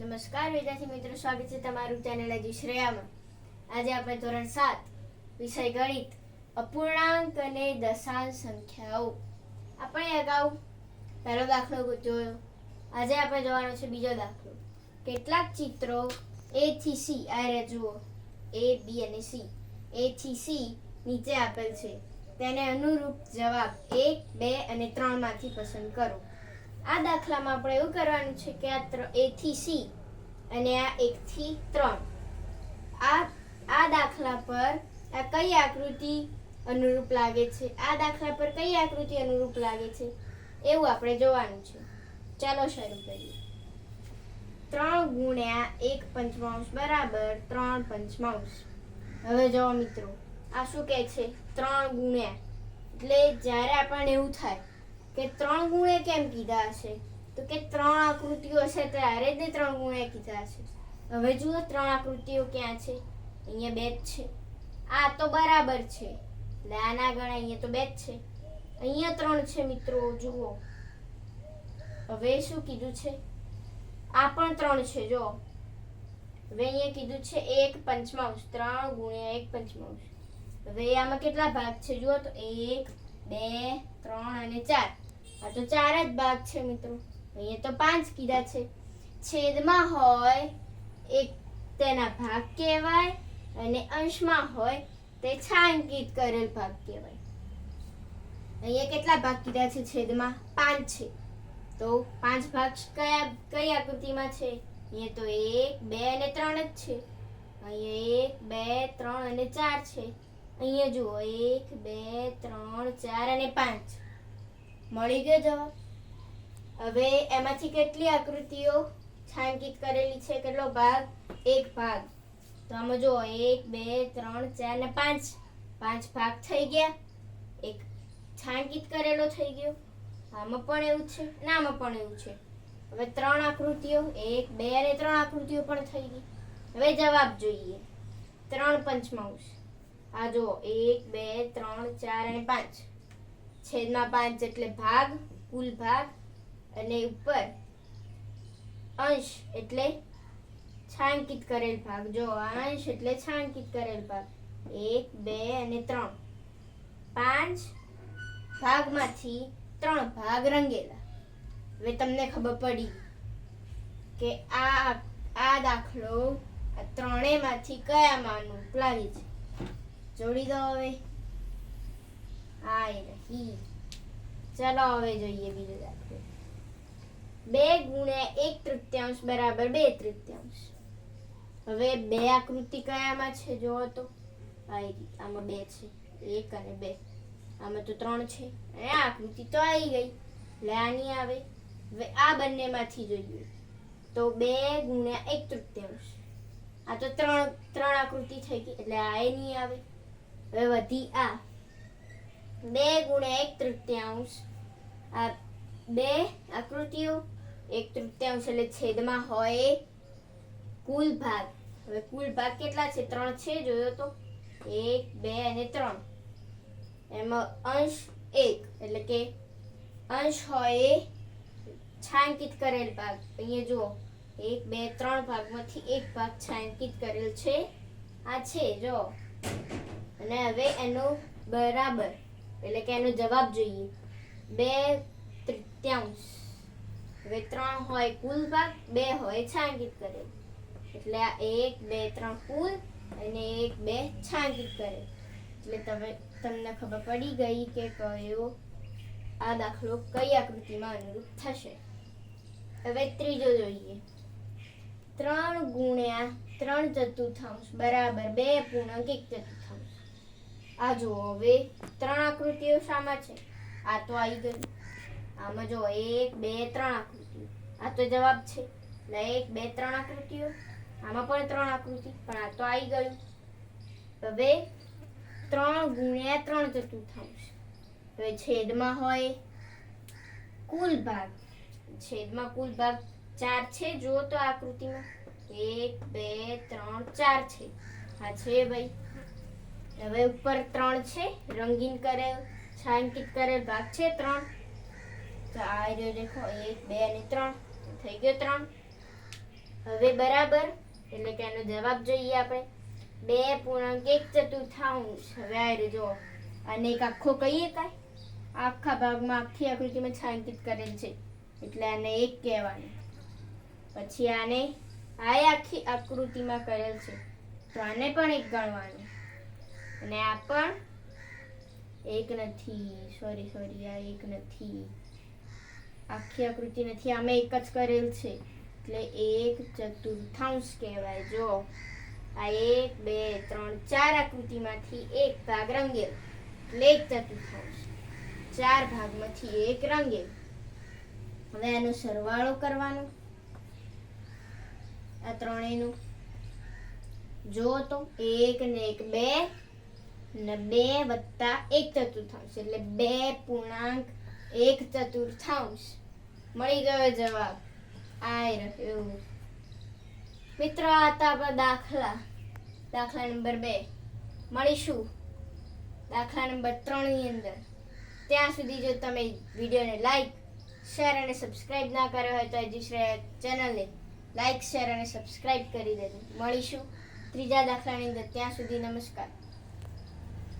નમસ્કાર, વિદ્યાર્થી મિત્રો, સ્વાગત છે તમારું ચેનલ હજી શ્રેયામાં. આજે આપણે ધોરણ સાત, વિષય ગણિત, અપૂર્ણાંક અને દશાંશ સંખ્યાઓ. આપણે અગાઉ પહેલો દાખલો જોયો. આજે આપણે જોવાનો છે બીજો દાખલો. કેટલાક ચિત્રો એ થી સી આ રહ્યા જુઓ. એ બી અને સી એ થી સી નીચે આપેલ છે. તેને અનુરૂપ જવાબ એક, બે અને ત્રણમાંથી પસંદ કરો. આ દાખલામાં આપણે એવું કરવાનું છે કે આ A થી સી અને આ એક થી ત્રણ. આ આ દાખલા પર આ કઈ આકૃતિ અનુરૂપ લાગે છે? આ દાખલા પર કઈ આકૃતિ અનુરૂપ લાગે છે? એવું આપણે જોવાનું છે. ચાલો શરૂ કરીએ. ત્રણ ગુણ્યા એક પંચમાંશ બરાબર ત્રણ પંચમાંશ. હવે જો મિત્રો, આ શું કહે છે? ત્રણ ગુણ્યા. એટલે જ્યારે આપણને એવું થાય કે ત્રણ ગુણે કેમ કીધા હશે? તો કે ત્રણ આકૃતિઓ છે ત્યારે જ ત્રણ ગુણે કીધા હશે. હવે જુઓ ત્રણ આકૃતિઓ ક્યાં છે? અહીંયા બે જ છે. આ તો બરાબર છે. એટલે આના ગણા અહીંયા તો બે જ છે. અહીંયા ત્રણ છે મિત્રો, જુઓ. હવે શું કીધું છે? આ પણ ત્રણ છે જો હવે અહીંયા કીધું છે એક પંચમાંશ, ત્રણ ગુણ્યા એક પંચમાંશ. હવે આમાં કેટલા ભાગ છે? જુઓ તો એક બે, ત્રણ અને ચાર. આ તો ચાર જ ભાગ છે મિત્રો. અહીંયા તો પાંચ કીધા છે. છેદમાં હોય, એક તેના ભાગ કહેવાય અને અંશમાં હોય, તે છાંકિત કરેલ ભાગ કહેવાય. અહીંયા કેટલા ભાગ કીધા છે? છેદમાં પાંચ છે. તો પાંચ ભાગ કયા, કઈ આકૃતિમાં છે? અહીંયા તો એક, બે અને ત્રણ જ છે. અહીંયા એક, બે, ત્રણ અને ચાર છે. અહીંયા જુઓ, એક, બે, ત્રણ, ચાર અને પાંચ. મળી ગયો જવાબ? હવે એમાંથી કેટલી આકૃતિઓ છાંકિત કરેલી છે? કેટલો ભાગ? એક ભાગ. તો આમાં જુઓ, એક, બે, ત્રણ, ચાર ને પાંચ. પાંચ ભાગ થઈ ગયા. એક છાંકિત કરેલો થઈ ગયો. આમાં પણ એવું છે? ને, આમાં પણ એવું છે. હવે ત્રણ આકૃતિઓ, એક, બે અને ત્રણ આકૃતિઓ પણ થઈ ગઈ. હવે જવાબ જોઈએ. ત્રણ પંચમાંશ. આ જો એક, બે, ત્રણ, ચાર અને પાંચ. છેદમાં પાંચ એટલે ભાગ, કુલ ભાગ અને ઉપર અંશ એટલે છાંકિત કરેલ ભાગ. જો અંશ એટલે છાંકિત કરેલ ભાગ. એક, બે અને ત્રણ. પાંચ ભાગમાંથી ત્રણ ભાગ રંગેલા. હવે તમને ખબર પડી કે આ આ દાખલો આ ત્રણેયમાંથી કયામાંનું લાગે છે? જોડી દો હવે. આય રહી. ચલો હવે જોઈએ બીજો દાખલો. બે ગુણ્યા એક તૃતીયાંશ બરાબર બે તૃતીયાંશ. હવે બે આકૃતિ કયામાં છે? જોવો તો. આમાં બે છે. એક અને બે. આમાં તો ત્રણ છે. અને આ આકૃતિ તો આવી ગઈ. એટલે નહીં આવે. હવે આ બંનેમાંથી જોઈએ. તો બે ગુણ્યા એક તૃતીયાંશ. આ તો ત્રણ ત્રણ આકૃતિ થઈ ગઈ. એટલે આ એ નહીં આવે. હવે વધી આ. બે ગુણ્યા એક તૃતીયાંશ. આ બે આકૃતિઓ એક તૃતીયાંશ એટલે છેદમાં હોય. કુલ ભાગ. હવે કુલ ભાગ કેટલા છે? ત્રણ છે, જોયો તો. એક, બે અને ત્રણ. એમાં અંશ એક એટલે કે અંશ હોય છાંકિત કરેલ ભાગ. અહીંયા જુઓ. એક, બે, ત્રણ ભાગમાંથી એક ભાગ છાંકિત કરેલ છે. આ છે જો અને હવે એનો બરાબર. એટલે કે એનો જવાબ જોઈએ. બે તૃત્યાંશ. હવે ત્રણ હોય કુલ ભાગ, બે હોય છાંકિત કરે એટલે આ એક, બે, ત્રણ કુલ અને એક, બે છાંકિત કરે એટલે તમે, તમને ખબર પડી ગઈ કે કયો આ દાખલો કઈ આકૃતિમાં અનુરૂપ થશે. હવે ત્રીજો જોઈએ. ત્રણ ગુણ્યા ત્રણ ચતુર્થાંશ બરાબર બે પૂર્ણાંક એક ચતુર્થાંશ. આ જો હવે ત્રણ આકૃતિઓ શામાં છે. આ તો આવી ગયું આમાં જો એક, બે, ત્રણ આકૃતિઓ. આ તો જવાબ છે. એટલે એક, બે, ત્રણ આકૃતિઓ. આમાં પણ ત્રણ આકૃતિ, પણ આ તો આવી ગયું. હવે ત્રણ ગુણ્યા ત્રણ ચતુર્થાંશ હવે છેદમાં હોય કુલ ભાગ. છેદમાં કુલ ભાગ ચાર છે, જુઓ તો આકૃતિમાં. એક, બે, ત્રણ, ચાર છે. આ છે ભાઈ. હવે ઉપર ત્રણ છે, રંગીન કરેલ છાંકિત કરેલ ભાગ છે ત્રણ. તો આ રહ્યો દેખો, એક, બે અને ત્રણ. થઈ ગયો ત્રણ. હવે બરાબર, એટલે કે એનો જવાબ જોઈએ આપણે. બે પૂર્ણાંક, એક ચતુર્થાંશ. હવે આ રહ્યો જો અને એક આખો કહીએ કાંઈ? આખા ભાગમાં આખી આકૃતિમાં છાંકિત કરેલ છે. એટલે આને એક કહેવાનું. પછી આને આ આખી આકૃતિમાં કરેલ છે. તો આને પણ એક ગણવાનું. અને આ પણ એક નથી. સોરી સોરી આ એક નથી. આખી આકૃતિ નથી. આમે એક જ કરેલ છે. એટલે એક ચતુર્થાંશ કહેવાય. જો, આ એક, બે, ત્રણ, ચાર આકૃતિમાંથી એક ભાગ રંગેલ. એટલે એક ચતુર્થાંશ. ચાર ભાગમાંથી એક રંગેલ. હવે એનો સરવાળો કરવાનો. આ ત્રણેયનું. જો તો એક ને એક બે ને બે વત્તા એક ચતુર્થાંશ, એટલે બે પૂર્ણાંક એક ચતુર્થાંશ. મળી ગયો જવાબ. આય રહ્યો. મિત્રો, આ હતા આપણા દાખલા. દાખલા નંબર બે. મળીશું દાખલા નંબર ત્રણની અંદર. ત્યાં સુધી જો તમે વિડીયોને લાઈક, શેર અને સબસ્ક્રાઇબ ના કર્યો હોય તો હજી શ્રેય ચેનલને લાઈક, શેર અને સબસ્ક્રાઇબ કરી દેજો. મળીશું ત્રીજા દાખલાની અંદર. ત્યાં સુધી નમસ્કાર.